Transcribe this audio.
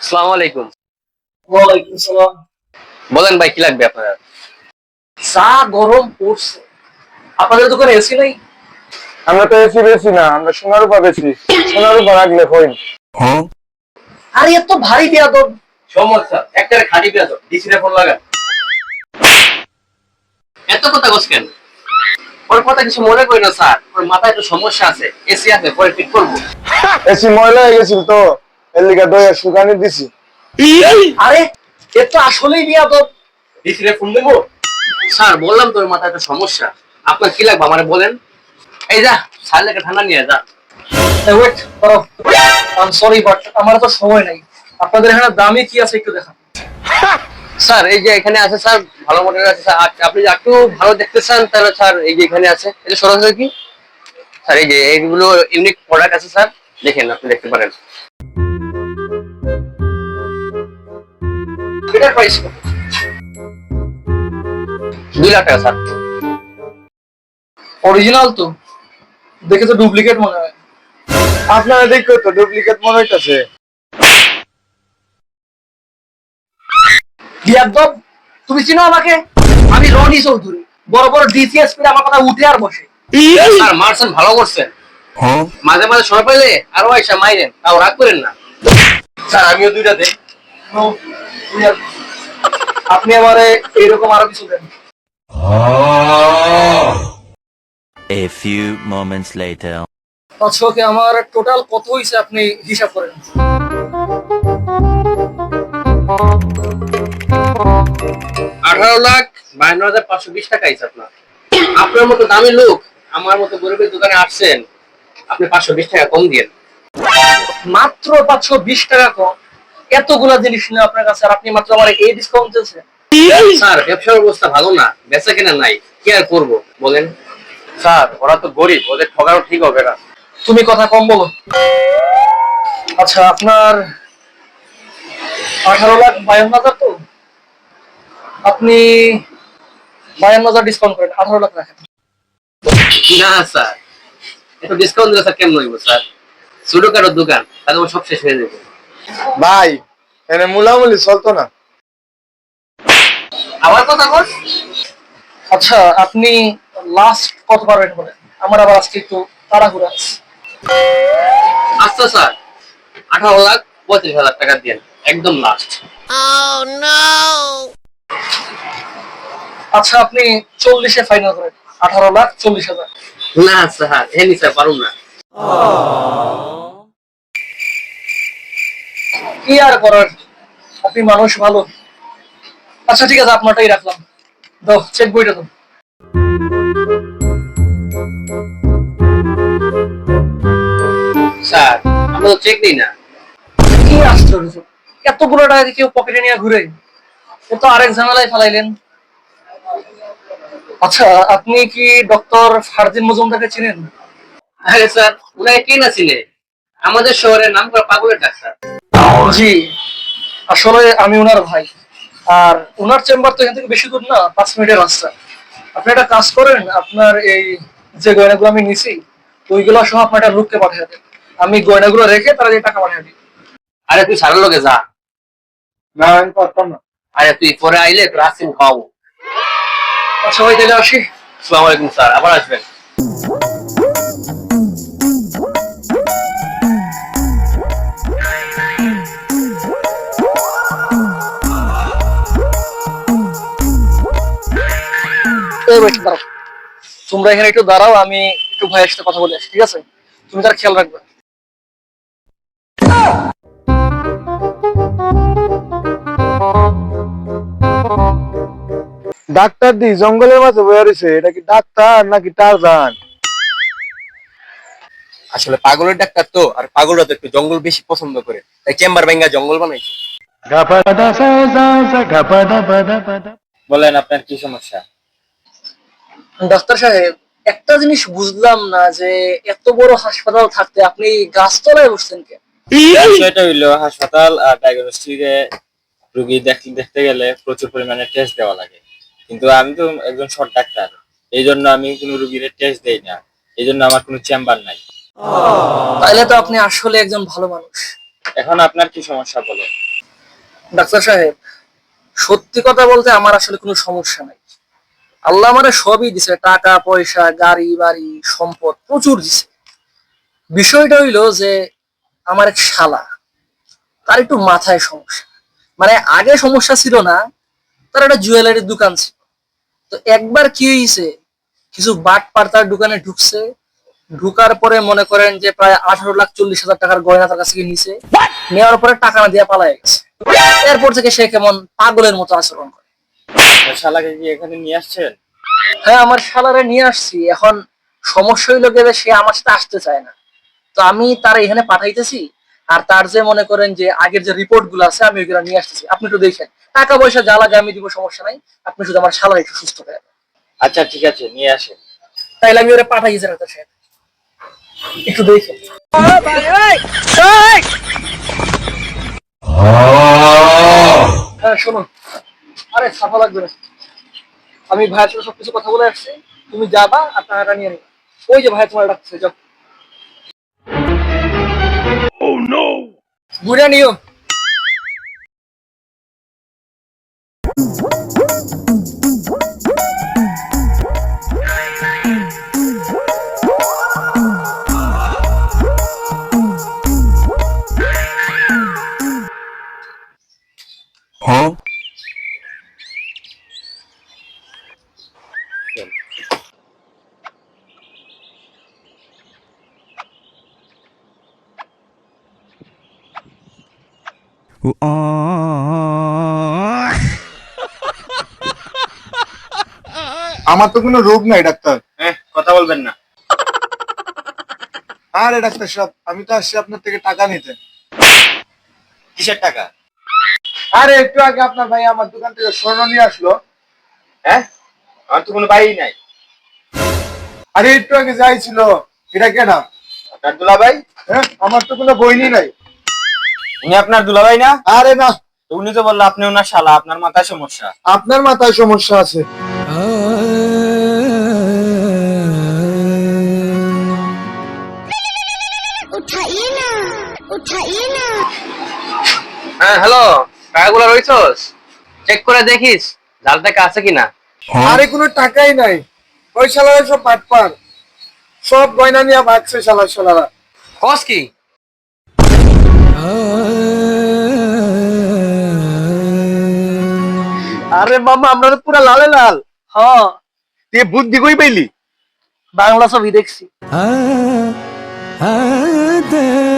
আসসালামু আলাইকুম। ওয়ালাইকুম সালাম। বলেন ভাই কি লাগবে আপনার? যা গরম পড়ছে আপনাদের দোকানে এসি নাই? আমরা তো এসি বেশি না আমরা সোনার উপর বেশি। সোনার উপর রাখলে হইন আরে এত ভারী বেয়াদব সমস্যা একটা খালি পেঁয়াজ ডিসিরে ফোন লাগা এত কথা কস কেন? ওর কথা কিছু মনে করি না স্যার। ওর মাথায় একটু সমস্যা আছে। এসি আছে পরে ঠিক করব। এসি ময়লা হয়ে গেছিল তো। এর লিগা দইয়া শুকানি দিছি। আরে এ তো আসলেই বেয়াদব ডিসিরে ফোন দেবো? স্যার বললাম তোর মাথায় একটা সমস্যা। আপনার কি লাগবে আমারে বলেন? এই যা স্যার লেগে ঠান্ডা নিয়ে যা। ওয়েট করো। আই সরি বাট আমার তো সময় নাই। আপনাদের এখানে দামি কি আছে একটু দেখান। স্যার, এই যে এখানে আছে স্যার, ভালো মডেল আছে স্যার। আপনি একটু ভালো দেখতে চান, তাহলে স্যার এই যে এখানে আছে, এটা সরাসরি কি? স্যার, এই যে এইগুলো ইউনিক প্রোডাক্ট আছে স্যার, দেখেন, আপনি দেখতে পারেন। এটার প্রাইস স্যার। অরিজিনাল তো। দেখে তো ডুপ্লিকেট মনে হয়। আপনারা দেখো তো ডুপ্লিকেট মনে হইতাছে। বিয়াদব তুমি চিনো আমাকে? আমি রনি চৌধুরী বড় বড় ডিসিএস আমার কথা উঠে আর বসে। স্যার মারছেন ভালো করছেন। মাঝে মাঝে সময় পেলে আরও আইসা মাইরেন তাও রাগ করেন না। স্যার আমিও দুইটা আর- আপনি আমারে এইরকম আরও কিছু দেন। A few moments later. আচ্ছা ওকে আমার টোটাল কত হয়েছে আপনি হিসাব করেন? আঠারো লাখ বায়ান্ন হাজার পাঁচশো বিশ টাকা আপনার। আপনার মতো দামি লোক আমার মতো গরিবের দোকানে আসছেন আপনি পাঁচশো বিশ টাকা কম দিয়ে মাত্র পাঁচশো বিশ টাকা কম। এতগুলা জিনিস নিয়ে আপনার কাছে আর আপনি মাত্র আমার এই ডিসকাউন্ট স্যার ব্যবসার অবস্থা ভালো না বেচা কেনা নাই কি আর করব? বলেন। স্যার ওরা তো গরিব ওদের ঠকানো ঠিক হবে না। তুমি কথা কম বলো। আচ্ছা আপনার আঠারো লাখ বায়ান্ন আপনি বায়ান্ন হাজার ডিসকাউন্ট করেন আঠারো লাখ রাখেন। না স্যার। একটু ডিসকাউন্ট দিলে স্যার কেমন হইব স্যার? ছোট কারোর দোকান তাহলে আমার সব শেষ হয়ে যাবে। ভাই এনে মুলামুলি চলতো না। আবার কথা বল। আচ্ছা আপনি লাস্ট কত পারবেন বলেন? আমার আবার আজকে একটু তাড়াহুড়া আছে। আচ্ছা স্যার। আঠারো লাখ পঁয়ত্রিশ হাজার টাকা দিয়ে একদম লাস্ট আচ্ছা আপনি চল্লিশে ফাইনাল করেন। আঠারো লাখ চল্লিশ হাজার। না স্যার স্যার না। কি আর করার? আপনি মানুষ ভালো। আচ্ছা ঠিক আছে আপনারটাই রাখলাম। দাও চেক বইটা তো স্যার আমরা তো চেক দিই না। কি আশ্চর্য। এতগুলো টাকা দিয়ে কেউ পকেটে নিয়ে ঘুরে? এ তো আরেক ঝামেলায় ফেলাইলেন। আচ্ছা আপনি কি ডক্টর ফারদিন মজুমদারকে চিনেন? আরে স্যার উনাকে কে না চিনে? আমাদের শহরের নাম করা পাগলের ডাক্তার। জি আসলে আমি ওনার ভাই। আর ওনার চেম্বার তো এখান থেকে বেশি দূর না পাঁচ মিনিটের রাস্তা। আপনি একটা কাজ করেন আপনার এই যে গয়নাগুলো আমি নিছি ওইগুলো সহ আপনার একটা লোককে পাঠিয়ে দেন। আমি গয়নাগুলো রেখে তারা যে টাকা পাঠিয়ে দিই। আরে তুই সারার লোকে যা। না আমি পারতাম না। আরে তুই পরে আইলে তোর আসিম খাওয়াবো। আচ্ছা ভাই তাহলে আসি। আসসালামু আলাইকুম স্যার। আবার আসবেন। দাঁড়াও। তোমরা এখানে একটু দাঁড়াও আমি একটু ভাইয়ের সাথে কথা বলে আসি ঠিক আছে? তুমি তার খেয়াল রাখবে। ডাক্তার দি জঙ্গলের মাঝে বয়ে রয়েছে এটা কি ডাক্তার নাকি টারজান? আসলে পাগলের ডাক্তার তো আর পাগলরা তো একটু জঙ্গল বেশি পছন্দ করে। তাই চেম্বার ভেঙ্গা জঙ্গল বানাইছে। বলেন আপনার কি সমস্যা? ডাক্তার সাহেব একটা জিনিস বুঝলাম না যে এত বড় হাসপাতাল থাকতে আপনি গাছতলায় বসছেন কেন? সেটা হইল হাসপাতাল আর ডায়াগনস্টিকে রোগী দেখতে দেখতে গেলে প্রচুর পরিমাণে টেস্ট দেওয়া লাগে। কিন্তু আমি তো একজন শর্ট ডাক্তার এই জন্য আমি কোনো রুগীর টেস্ট দেই না। এই জন্য আমার কোনো চেম্বার নাই। তাইলে তো আপনি আসলে একজন ভালো মানুষ। এখন আপনার কি সমস্যা বলেন? ডাক্তার সাহেব সত্যি কথা বলতে আমার আসলে কোনো সমস্যা নাই। আল্লাহ আমারে সবই দিছে টাকা পয়সা গাড়ি বাড়ি সম্পদ প্রচুর দিছে। বিষয়টা হইল যে আমার এক শালা তার একটু মাথায় সমস্যা। মানে আগে সমস্যা ছিল না তার একটা জুয়েলারির দোকান ছিল। তো একবার কি হয়েছে কিছু বাট পার তার দোকানে ঢুকছে ঢুকার পরে মনে করেন যে প্রায় আঠারো লাখ চল্লিশ হাজার টাকার গয়না তার কাছ থেকে নিছে নেওয়ার পরে টাকা না দিয়ে পালায় গেছে। এরপর থেকে সে কেমন পাগলের মতো আচরণ করে। শালাকে কি এখানে নিয়ে আসছেন? হ্যাঁ আমার শালারে নিয়ে আসছি। এখন সমস্যা হইল গেলে সে আমার সাথে আসতে চায় না। তো আমি তার এখানে পাঠাইতেছি আর তার যে মনে করেন যে আগের যে রিপোর্টগুলো আছে আমি ওইগুলো নিয়ে আসতেছি। আপনি একটু দেখেন। টাকা পয়সা যা লাগে আমি দিব সমস্যা নাই। আপনি শুধু আমার শালার একটু সুস্থ করে। আচ্ছা ঠিক আছে নিয়ে আসেন। তাইলে আমি ওরা পাঠাইছি ডাক্তার সাহেব। একটু দেখেন। হ্যাঁ শোনো আরে ছাপা লাগবে না। আমি ভাইয়ের সাথে সবকিছু কথা বলে আসছি। তুমি যাবা আর টাকাটা নিয়ে নিবা। ওই যে ভাই তোমার ডাকছে যাও। ঘুরে নিও আমার তো কোনো রোগ নাই ডাক্তার। হ্যাঁ কথা বলবেন না। আরে ডাক্তার সাহেব আমি তো আসছি আপনার থেকে টাকা নিতে। কিসের টাকা? আরে একটু আগে আপনার ভাই আমার দোকান থেকে স্বর্ণ নিয়ে আসলো। হ্যাঁ? আমার তো কোনো বাড়ি নাই। আরে একটু আগে যাই ছিল এটা কেনা? আপনার দুলাভাই? হ্যাঁ আমার তো কোনো বইনি নাই। উনি আপনার দুলা ভাই না? আরে না। উনি তো বলল আপনি ওনার শালা আপনার মাথায় সমস্যা। আপনার মাথায় সমস্যা আছে। হ্যাঁ হ্যালো টাকাগুলো রইছস? চেক করে দেখিস জাল টাকা আছে কিনা। আরে কোনো টাকাই নাই। ওই শালারা সব পাট বাটপার। সব গয়না নিয়ে ভাগছে শালার শালারা। কস কি? আরে মামা আমরা তো পুরা লালে লাল। হ তুই বুদ্ধি কই পাইলি? বাংলা ছবি দেখছি। ah, ah,